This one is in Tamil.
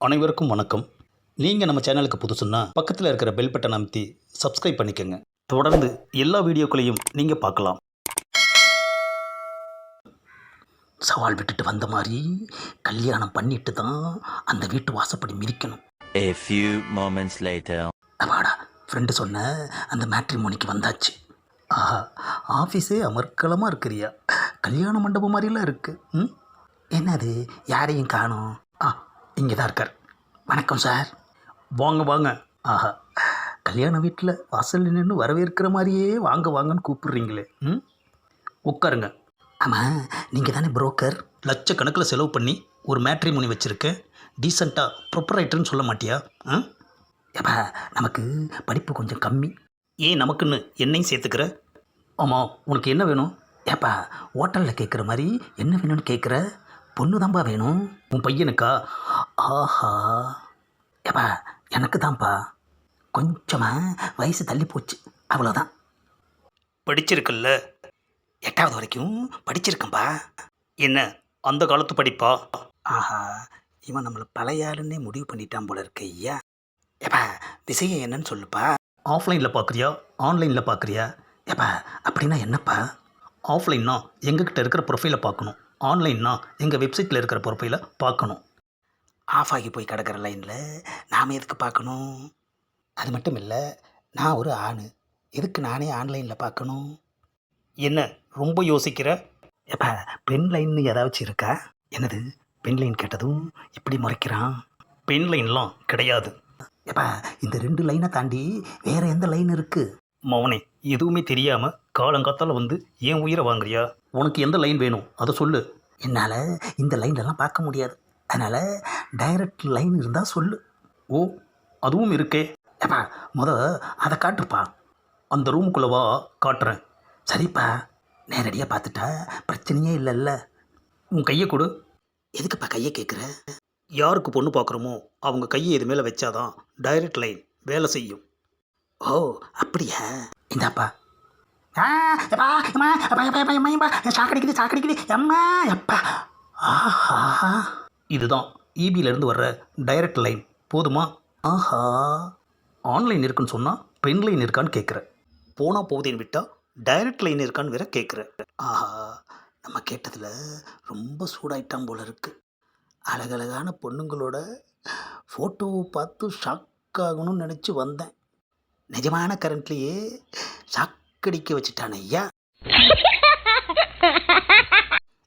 அனைவருக்கும் வணக்கம். நீங்கள் நம்ம சேனலுக்கு புதுசுன்னா பக்கத்தில் இருக்கிற பெல் பட்டனை அமைத்தி சப்ஸ்கிரைப் பண்ணிக்கோங்க. தொடர்ந்து எல்லா வீடியோக்களையும் நீங்கள் பார்க்கலாம். சவால் விட்டுட்டு வந்த மாதிரி கல்யாணம் பண்ணிட்டு தான் அந்த வீட்டு வாசப்படி மிதிக்கணும். A few moments later. அப்பாடா ஃப்ரெண்டு சொன்ன அந்த மேட்ரிமோனிக்கு வந்தாச்சு. ஆஹா ஆஃபீஸே அமர்க்கலமாக இருக்கிறியா. கல்யாண மண்டபம் மாதிரிலாம் இருக்கு. ம்? என்னது யாரையும் காணோம்? இங்கே தான் இருக்கார். வணக்கம் சார். வாங்க வாங்க. ஆஹா. கல்யாண வீட்டில் வாசல் நின்று வரவேற்கிற மாதிரியே வாங்க வாங்கன்னு கூப்பிடுறீங்களே. ம்? உட்காருங்க. ஆமாம் நீங்கள் தானே புரோக்கர் லட்சக்கணக்கில் செலவு பண்ணி ஒரு மேட்ரிமோனி வச்சுருக்கேன் டீசெண்டாக ப்ரொப்பரைட்டர்னு சொல்ல மாட்டியா? ஆ? ஏப்பா நமக்கு படிப்பு கொஞ்சம் கம்மி. ஏன் நமக்குன்னு என்னையும் சேர்த்துக்கிற? ஆமாம் உனக்கு என்ன வேணும்? ஏப்பா ஹோட்டலில் கேட்குற மாதிரி என்ன வேணும்னு கேட்குற பொண்ணு தான்ப்பா வேணும். உன் பையனுக்கா? ஆஹா. ஏப்பா எனக்கு தான்ப்பா கொஞ்சமாக வயசு தள்ளி போச்சு. அவ்வளோதான் படிச்சிருக்கல்ல? எட்டாவது வரைக்கும் படிச்சிருக்கேன்பா. என்ன அந்த காலத்து படிப்பா? ஆஹா இவன் நம்மளை பழைய ஆளுன்னே முடிவு பண்ணிட்டான் போல இருக்க ஐயா. ஏப்பா விஷயம் என்னன்னு சொல்லுப்பா. ஆஃப்லைனில் பார்க்குறியா ஆன்லைனில் பார்க்குறியா ஏப்பா அப்படின்னா என்னப்பா? ஆஃப்லைன்னா எங்ககிட்ட இருக்கிற ப்ரொஃபைலை பார்க்கணும். ஆன்லைன்னா எங்கள் வெப்சைட்டில் இருக்கிற ப்ரொஃபைலை பார்க்கணும். ஆஃப் ஆகி போய் கிடக்கிற லைனில் நாம் எதுக்கு பார்க்கணும்? அது மட்டும் இல்லை நான் ஒரு ஆண். எதுக்கு நானே ஆன்லைனில் பார்க்கணும்? என்ன ரொம்ப யோசிக்கிற? எப்பா பென் லைன் ஏதாச்சும் இருக்கா? என்னது பென் லைன் கேட்டதும் இப்படி முறைக்கிறான். பென் லைன்லாம் கிடையாது. எப்பா இந்த ரெண்டு லைனை தாண்டி வேறு எந்த லைன் இருக்குது மௌனே எதுவுமே தெரியாமல் காலங்காத்தால் வந்து ஏன் உயிரை வாங்குறியா? உனக்கு எந்த லைன் வேணும்? அதை சொல்லு. என்னால் இந்த லைன்லலாம் பார்க்க முடியாது. அதனால் டைரக்ட் லைன் இருந்தால் சொல்லு. ஓ அதுவும் இருக்கே. ஏப்பா முத அதை காட்டுப்பா. அந்த ரூமுக்குள்ளே வா காட்டுறேன். சரிப்பா. நேரடியாக பார்த்துட்டா பிரச்சனையே இல்லைல்ல. உன் கையை கொடு. எதுக்குப்பா கையை கேட்குற யாருக்கு பொண்ணு பார்க்குறோமோ அவங்க கையை இது மேலே வச்சாதான் டைரக்ட் லைன் வேலை செய்யும். ஓ அப்படியா? இந்தாப்பா. எப்பா, சாக்கடிக்குது சாக்கடிக்குது. எம்மா எப்பா ஆஹா. இதுதான் இபியிலேருந்து வர்ற டைரக்ட் லைன் போதுமா? ஆஹா. ஆன்லைன் இருக்குன்னு சொன்னால் பென் லைன் இருக்கான்னு கேட்குறேன் போனால் போகுதேன்னு விட்டால் டைரக்ட் லைன் இருக்கான்னு வேற கேட்குறேன் ஆஹா. நம்ம கேட்டதில் ரொம்ப சூடாயிட்டான் போல இருக்குது அழகழகான பொண்ணுங்களோட ஃபோட்டோவை பார்த்து ஷாக் ஆகணும்னு நினச்சி வந்தேன். நிஜமான கரண்ட்லேயே ஷாக்கடிக்க வச்சுட்டான் ஐயா.